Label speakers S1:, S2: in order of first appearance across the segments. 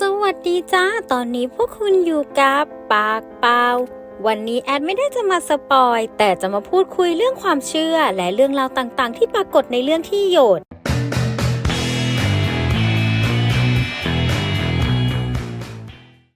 S1: สวัสดีจ้า ตอนนี้พวกคุณอยู่กับปากเปล่าวันนี้แอดไม่ได้จะมาสปอย แต่จะมาพูดคุยเรื่องความเชื่อและเรื่องราวต่างๆ ที่ปรากฏในเรื่องที่โยด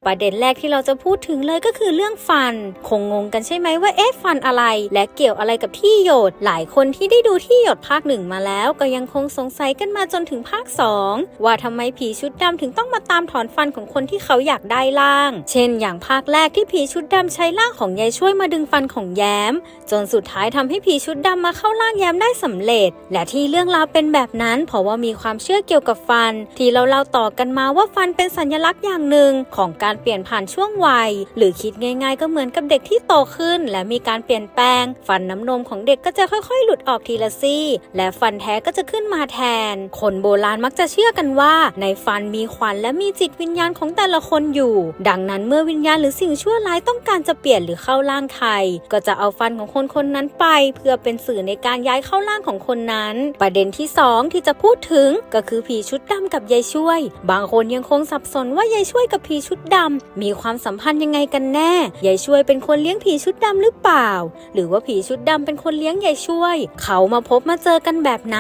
S1: ประเด็นแรกที่เราจะพูดถึงเลยก็คือเรื่องฟัน คงงงกันใช่ไหมว่าเอ๊ะฟันอะไร และเกี่ยวอะไรกับที่หยด หลายคนที่ได้ดูที่หยดภาคหนึ่งมาแล้ว ก็ยังคงสงสัยกันมาจนถึงภาค 2 ว่าทำไมผีชุดดำถึงต้องมาตามถอนฟันของคนที่เขาอยากได้ล่าง เช่น อย่างภาคแรกที่ผีชุดดำใช้ร่างของยายช่วยมาดึงฟันของแย้ม จนสุดท้ายทำให้ผีชุดดำมาเข้าร่างแย้มได้สำเร็จ และที่เรื่องราวเป็นแบบนั้นเพราะว่ามีความเชื่อเกี่ยวกับฟัน ที่เราเล่าต่อกันมาว่าฟันเป็นสัญลักษณ์อย่างหนึ่งของการเปลี่ยนผ่านช่วงวัย หรือคิดง่าย ๆ ก็เหมือนกับเด็กที่โตขึ้น และมีการเปลี่ยนแปลง ฟันน้ำนมของเด็กก็จะค่อยๆ หลุดออกทีละซี่ และฟันแท้ก็จะขึ้นมาแทน คนโบราณมักจะเชื่อกันว่า ในฟันมีขวัญและมีจิตวิญญาณของแต่ละคนอยู่ ดังนั้นเมื่อวิญญาณหรือสิ่งชั่วร้ายต้องการจะเปลี่ยนหรือเข้าร่างใครก็จะเอาฟันของคนคนนั้นไป เพื่อเป็นสื่อในการย้ายเข้าร่างของคนนั้น ประเด็นที่สองที่จะพูดถึงก็คือผีชุดดำกับยายช่วย บางคนยังคงสับสนว่ายายช่วยกับผีชุดดำมีความสัมพันธ์ยังไงกันแน่ยายช่วยเป็นคนเลี้ยงผีชุดดำหรือเปล่า หรือว่าผีชุดดำเป็นคนเลี้ยงยายช่วย เขามาพบมาเจอกันแบบไหน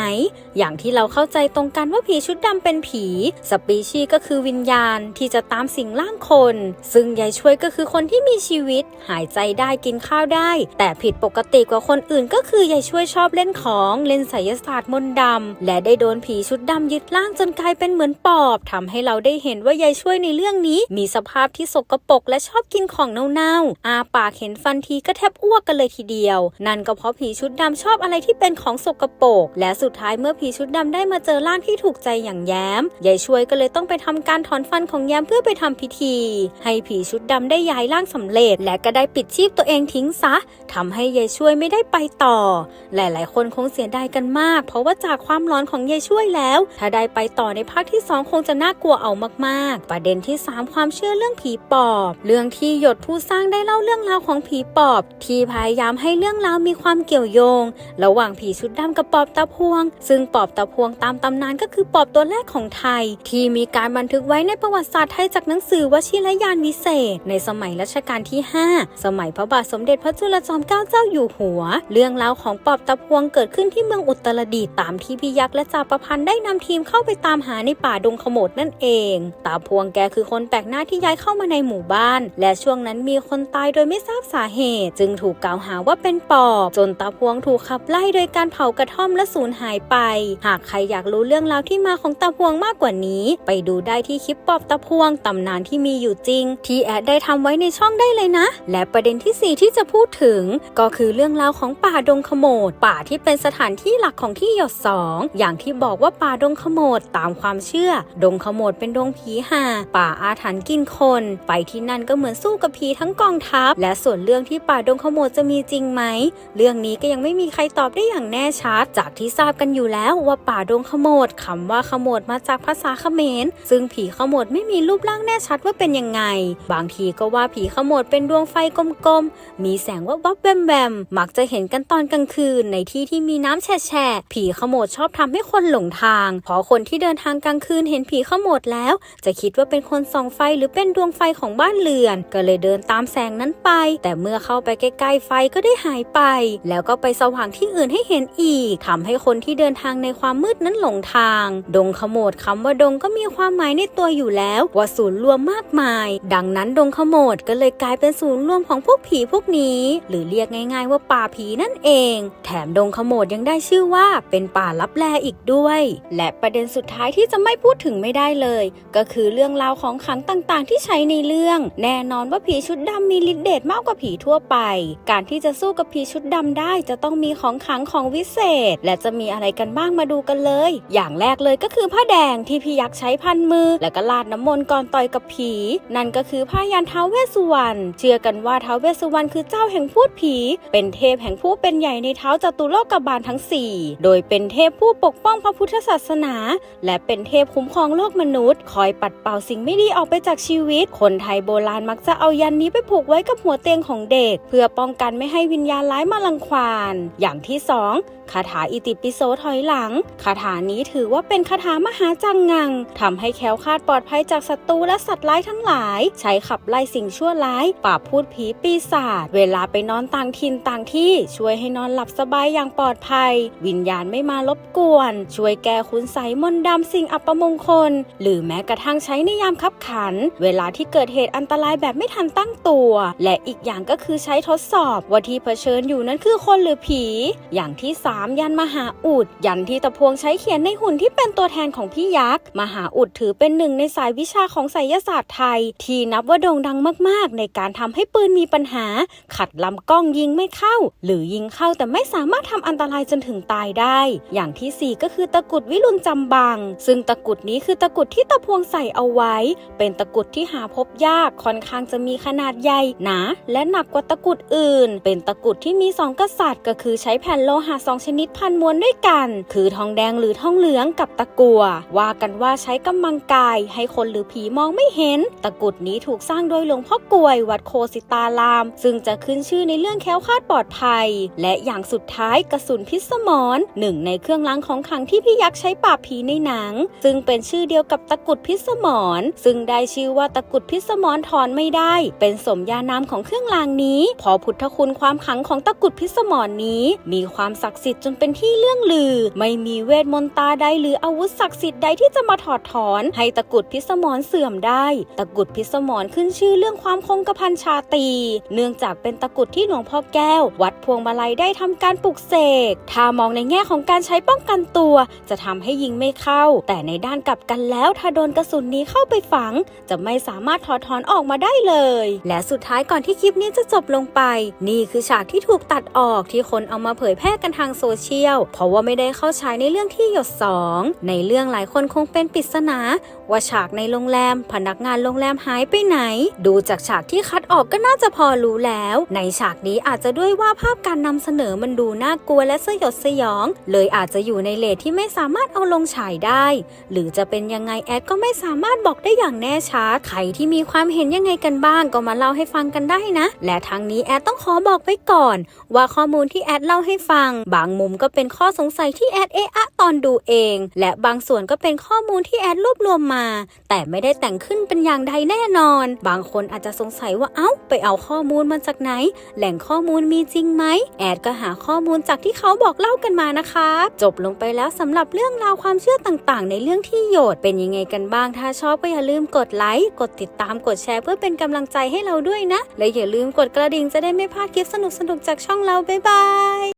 S1: อย่างที่เราเข้าใจตรงกันว่าผีชุดดำเป็นผี สปีชีก็คือวิญญาณที่จะตามสิ่งร่างคน ซึ่งยายช่วยก็คือคนที่มีชีวิต หายใจได้กินข้าวได้ แต่ผิดปกติกว่าคนอื่นก็คือยายช่วยชอบเล่นของเล่นไสยศาสตร์มนต์ดำและได้โดนผีชุดดำยึดร่างจนกลายเป็นเหมือนปอบทำให้เราได้เห็นว่ายายช่วยในเรื่องนี้มีสภาพที่สกปรกและชอบกินของเน่าๆ อาปากเห็นฟันทีก็แทบอ้วกกันเลยทีเดียว นั่นก็เพราะผีชุดดำชอบอะไรที่เป็นของสกปรกและสุดท้ายเมื่อผีชุดดำได้มาเจอร่างที่ถูกใจอย่างแย้มยายช่วยก็เลยต้องไปทำการถอนฟันของแย้มเพื่อไปทำพิธี ให้ผีชุดดำได้ย้ายร่างสำเร็จ และก็ได้ปิดชีพตัวเองทิ้งซะทำให้ยายช่วยไม่ได้ไปต่อ หลายๆ คนคงเสียดายกันมาก เพราะว่าจากความร้อนของยายช่วยแล้ว ถ้าได้ไปต่อในภาคที่ 2 คงจะน่ากลัวเอามากๆ ประเด็นที่ 3 ความเชื่อเรื่องผีปอบ เรื่องที่หยดผู้สร้างได้เล่าเรื่องราวของผีปอบ ที่พยายามให้เรื่องราวมีความเกี่ยวโยง ระหว่างผีชุดดำกับปอบตาพวง ซึ่งปอบตาพวงตามตำนานก็คือปอบตัวแรกของไทย ที่มีการบันทึกไว้ในประวัติศาสตร์ไทยจากหนังสือวชิรยานวิเศษ ในสมัยรัชกาลที่ 5 สมัยพระบาทสมเด็จพระจุลจอมเกล้าเจ้าอยู่หัว เรื่องราวของปอบตาพวงเกิดขึ้นที่เมืองอุตรดิตถ์ตามที่พี่ยักษ์และจ่าประพันธ์ได้นำทีมเข้าไปตามหาในป่าดงขโมดนั่นเอง ตาพวงแกคือคนแปลกหน้าที่ย้ายเข้ามาในหมู่บ้าน และช่วงนั้นมีคนตายโดยไม่ทราบสาเหตุ จึงถูกกล่าวหาว่าเป็นปอบ จนตาพวงถูกขับไล่โดยการเผากระท่อมและสูญหายไป หากใครอยากรู้เรื่องราวที่มาของตาพวงมากกว่านี้ ไปดูได้ที่คลิปปอบตาพวงตำนานที่มีอยู่จริง ที่แอดได้ทำไว้ในช่องได้เลยนะ และประเด็นที่ 4 ที่จะพูดถึง ก็คือเรื่องราวของป่าดงขโมดป่าที่เป็นสถานที่หลักของที่หยดสองอย่างที่บอกว่าป่าดงขโมดตามความเชื่อ ดงขโมดเป็นดงผีห่าป่าอาถรรพ์กินคนไปที่นั่นก็เหมือนสู้กับผีทั้งกองทัพ และส่วนเรื่องที่ป่าดงขโมดจะมีจริงไหม เรื่องนี้ก็ยังไม่มีใครตอบได้อย่างแน่ชัด จากที่ทราบกันอยู่แล้วว่าป่าดงขโมดคำว่าขโมดมาจากภาษาเขมร ซึ่งผีขโมดไม่มีรูปร่างแน่ชัดว่าเป็นยังไง บางทีก็ว่าผีขโมดเป็นดวงไฟกลมๆ มีแสงวับวับแวมแวมมักจะเห็นกันตอนกลางคืนในที่ที่มีน้ำแฉะๆผีขโมดชอบทำให้คนหลงทาง เพราะคนที่เดินทางกลางคืนเห็นผีขโมดแล้ว จะคิดว่าเป็นคนส่องไฟหรือเป็นดวงไฟของบ้านเรือน ก็เลยเดินตามแสงนั้นไป แต่เมื่อเข้าไปใกล้ๆไฟก็ได้หายไป แล้วก็ไปสว่างที่อื่นให้เห็นอีกทำให้คนที่เดินทางในความมืดนั้นหลงทาง ดงขโมดคำว่าดงก็มีความหมายในตัวอยู่แล้วว่าศูนย์รวมมากมาย ดังนั้นดงขโมดก็เลยกลายเป็นศูนย์รวมของพวกผีพวกนี้ หรือเรียกง่าย ๆ ว่าป่าผีนั่นเอง แถมดงขโมดยังได้ชื่อว่าเป็นป่าลับแลอีกด้วย และประเด็นสุดท้ายที่จะไม่พูดถึงไม่ได้เลย ก็คือเรื่องราวของขังต่างๆที่ใช้ในเรื่อง แน่นอนว่าผีชุดดำมีฤทธิ์เดชมากกว่าผีทั่วไป การที่จะสู้กับผีชุดดำได้จะต้องมีของขังของวิเศษ และจะมีอะไรกันบ้างมาดูกันเลย อย่างแรกเลยก็คือผ้าแดงที่พี่ยักษ์ใช้พันมือ แล้วก็ลาดน้ำมนต์ก่อนต่อยกับผี นั่นก็คือผ้ายันท้าวเวสสุวรรณเชื่อกันว่าท้าวเวสสุวรรณคือเจ้าแห่งพูดผี เป็นเทพแห่งผู้เป็นใหญ่ในเท้าจตุโลกบาลทั้ง 4 โดยเป็นเทพผู้ปกป้องพระพุทธศาสนา และเป็นเทพคุ้มครองโลกมนุษย์ คอยปัดเป่าสิ่งไม่ดีออกไปจากชีวิตคนไทยโบราณมักจะเอายันนี้ไปผูกไว้กับหัวเตียงของเด็ก เพื่อป้องกันไม่ให้วิญญาณร้ายมาลังควานอย่างที่สองคาถาอิติปิโสถอยหลัง คาถานี้ถือว่าเป็นคาถามหาจังงังทำให้แคล้วคลาดปลอดภัยจากศัตรูและสัตว์ร้ายทั้งหลาย ใช้ขับไล่สิ่งชั่วร้ายปราบพูดผีปีศาจ เวลาไปนอนต่างถิ่นต่างที่ ช่วยให้นอนหลับสบายอย่างปลอดภัย วิญญาณไม่มารบกวน ช่วยแก้คุณไสมนต์ดำสิ่งอัปมงคล หรือแม้กระทั่งใช้ในยามคับขัน เวลาที่เกิดเหตุอันตรายแบบไม่ทันตั้งตัว และอีกอย่างก็คือใช้ทดสอบว่าที่เผชิญอยู่นั้นคือคนหรือผี อย่างที่สามยันมหาอุด ยันที่ตะพวงใช้เขียนในหุ่นที่เป็นตัวแทนของพี่ยักษ์มหาอุดถือเป็นหนึ่งในสายวิชาของไสยศาสตร์ไทย ที่นับว่าโด่งดังมากๆ ในการทำให้ปืนมีปัญหา ขัดลำกล้องยิงไม่เข้า หรือยิงเข้าแต่ไม่สามารถทำอันตรายจนถึงตายได้ อย่างที่สี่ก็คือตะกุดวิรุณจำบัง ซึ่งตะกุดนี้คือตะกุดที่ตะพวงใส่เอาไว้ เป็นตะกุดที่หาพบยากค่อนข้างจะมีขนาดใหญ่หนาและหนักกว่าตะกุดอื่น เป็นตะกุดที่มีสองกษัตริย์ ก็คือใช้แผ่นโลหะสองชนิดพันม้วนด้วยกัน คือทองแดงหรือทองเหลืองกับตะกัว ว่ากันว่าใช้กำลังกายให้คนหรือผีมองไม่เห็น ตะกุดนี้ถูกสร้างโดยหลวงพ่อกวยวัดโคสิตาราม ซึ่งจะขึ้นชื่อในเรื่องแค้วคาดปลอดภัย และอย่างสุดท้ายกระสุนพิษสมรหนึ่งในเครื่องรางของขลังที่พี่ยักษ์ใช้ปราบผีในหนัง ซึ่งเป็นชื่อเดียวกับตะกุดพิษสมรซึ่งได้ชื่อว่าตะกุดพิสมรถอนไม่ได้ เป็นสมญานามของเครื่องรางนี้ พอพุทธคุณความขลังของตะกุดพิสมรนี้ มีความศักดิ์สิทธิ์จนเป็นที่เรื่องลือ ไม่มีเวทมนต์ตาใดหรืออาวุธศักดิ์สิทธิ์ใดที่จะมาถอดถอน ให้ตะกุดพิสมรเสื่อมได้ ตะกุดพิสมรขึ้นชื่อเรื่องความคงกระพันชาตี เนื่องจากเป็นตะกุดที่หลวงพ่อแก้ว วัดพวงมาลัยได้ทำการปลุกเสก ถ้ามองในแง่ของการใช้ป้องกันตัว จะทำให้ยิงไม่เข้า แต่ในด้านกลับกันแล้วถ้าโดนกระสุนนี้เข้าไปฝัง จะไม่สามารถถอดถอนออกมาได้เลย และสุดท้ายก่อนที่คลิปนี้จะจบลงไป นี่คือฉากที่ถูกตัดออกที่คนเอามาเผยแพร่กันทางโซเชียล เพราะว่าไม่ได้เข้าใช้ในเรื่องที่หยดสองในเรื่องหลายคนคงเป็นปริศนา ว่าฉากในโรงแรม พนักงานโรงแรมหายไปไหน ดูจากฉากที่คัดออกก็น่าจะพอรู้แล้ว ในฉากนี้อาจจะด้วยว่าภาพการนำเสนอมันดูน่ากลัวและสยดสยอง เลยอาจจะอยู่ในเลทที่ไม่สามารถเอาลงฉายได้ หรือจะเป็นยังไงแอดก็ไม่สามารถบอกได้อย่างแน่ชัดใครที่มีความเห็นยังไงกันบ้างก็มาเล่าให้ฟังกันได้นะ และทางนี้แอดต้องขอบอกไว้ก่อน ว่าข้อมูลที่แอดเล่าให้ฟัง บางมุมก็เป็นข้อสงสัยที่แอดเอะอะตอนดูเอง และบางส่วนก็เป็นข้อมูลที่แอดรวบรวมมาแต่ไม่ได้แต่งขึ้นเป็นอย่างใดแน่นอน บางคนอาจจะสงสัยว่าเอ้า ไปเอาข้อมูลมาจากไหน แหล่งข้อมูลมีจริงไหม แอดก็หาข้อมูลจากที่เขาบอกเล่ากันมานะคะ จบลงไปแล้วสำหรับเรื่องราวความเชื่อต่างๆ ในเรื่องที่โยดเป็นยังไงกันบ้าง ถ้าชอบก็อย่าลืมกดไลค์ กดติดตาม กดแชร์เพื่อเป็นกำลังใจให้เราด้วยนะ และอย่าลืมกดกระดิ่งจะได้ไม่พลาดคลิปสนุกๆจากช่องเราบ๊ายบาย